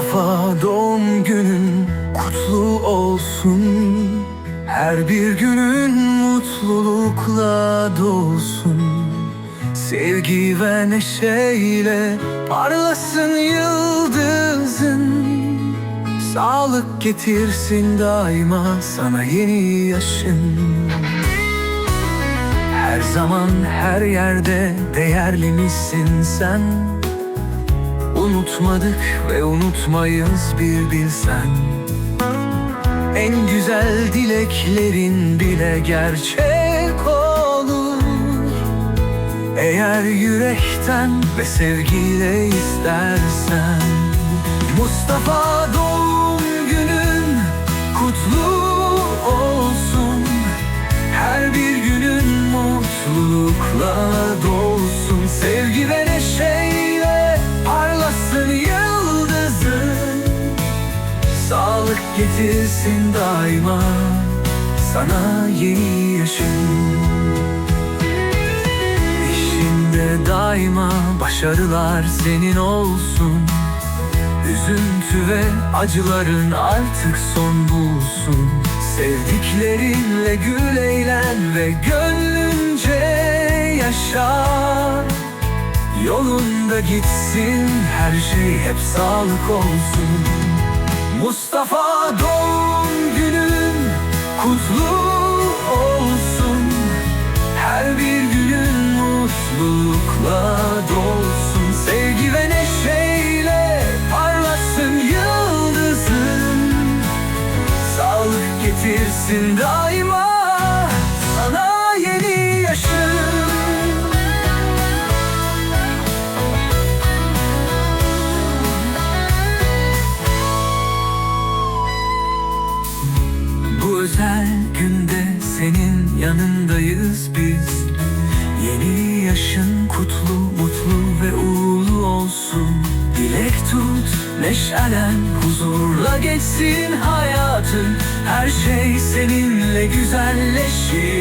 Mustafa doğum günün kutlu olsun. Her bir günün mutlulukla dolsun. Sevgi ve neşeyle parlasın yıldızın. Sağlık getirsin daima sana yeni yaşın. Her zaman her yerde değerli misin sen Unutmadık ve unutmayız bir bilsen. En güzel dileklerin bile gerçek olur. Eğer yürekten ve sevgiyle istersen. Mustafa doğum günün kutlu olsun. Her bir günün mutlulukla dolsun. Sevgi ve getirsin daima sana yeni yaşın İşinde daima başarılar senin olsun. Üzüntü ve acıların artık son bulsun. Sevdiklerinle gül eğlen ve gönlünce yaşa. Yolunda gitsin her şey hep sağlık olsun Mustafa doğum günün kutlu olsun. Her bir günün mutlulukla dolsun. Sevgi ve neşeyle parlasın yıldızın. Sağlık getirsin daima yanındayız biz. Yeni yaşın kutlu, mutlu ve uğurlu olsun. Dilek tut, neşelen, huzurla geçsin hayatın. Her şey seninle güzelleşir